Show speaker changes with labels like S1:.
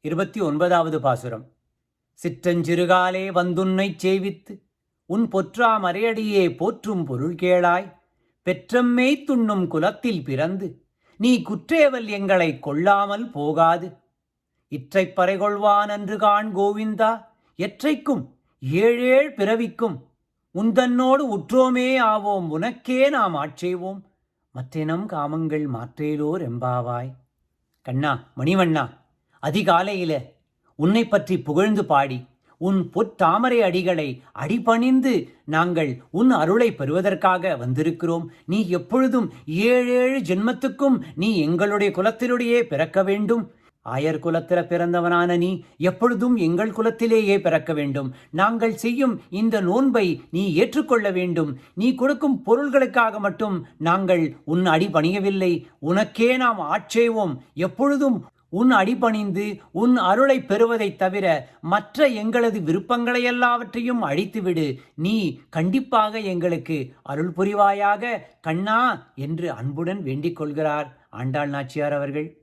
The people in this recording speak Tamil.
S1: இருபத்தி ஒன்பதாவது பாசுரம். சிற்றஞ்சிறுகாலே வந்துன்னைச் சேவித்து உன் பொற்றா மறையடியே போற்றும் பொருள் கேளாய். பெற்றம்மே துண்ணும் குலத்தில் பிறந்து நீ குற்றேவல் எங்களை கொள்ளாமல் போகாது. இற்றைப் பறைகொள்வான் அன்று காண் கோவிந்தா எற்றைக்கும் ஏழேழ் பிறவிக்கும். உந்தன்னோடு உற்றோமே ஆவோம் உனக்கே நாம் ஆட்சேவோம் மற்றெனம் காமங்கள் மாற்றேலோர் எம்பாவாய். கண்ணா மணிவண்ணா அதிகாலையில உன்னை பற்றி புகழ்ந்து பாடி உன் பொற்தாமரை அடிகளை அடிபணிந்து நாங்கள் உன் அருளை பெறுவதற்காக வந்திருக்கிறோம். நீ எப்பொழுதும் ஏழு ஏழு ஜென்மத்துக்கும் நீ எங்களுடைய குலத்திலுடையே பிறக்க வேண்டும். ஆயர் குலத்தில பிறந்தவனான நீ எப்பொழுதும் எங்கள் குலத்திலேயே பிறக்க வேண்டும். நாங்கள் செய்யும் இந்த நோன்பை நீ ஏற்றுக்கொள்ள வேண்டும். நீ கொடுக்கும் பொருள்களுக்காக மட்டும் நாங்கள் உன் அடிபணியவில்லை. உனக்கே நாம் ஆட்சேவோம். எப்பொழுதும் உன் அடிபணிந்து உன் அருளை பெறுவதைத் தவிர மற்ற எங்களது விருப்பங்களை எல்லாவற்றையும் அழித்துவிடு. நீ கண்டிப்பாக எங்களுக்கு அருள் புரிவாயாக கண்ணா என்று அன்புடன் வேண்டிக் கொள்கிறார். ஆண்டாள் நாச்சியார் அவர்கள்.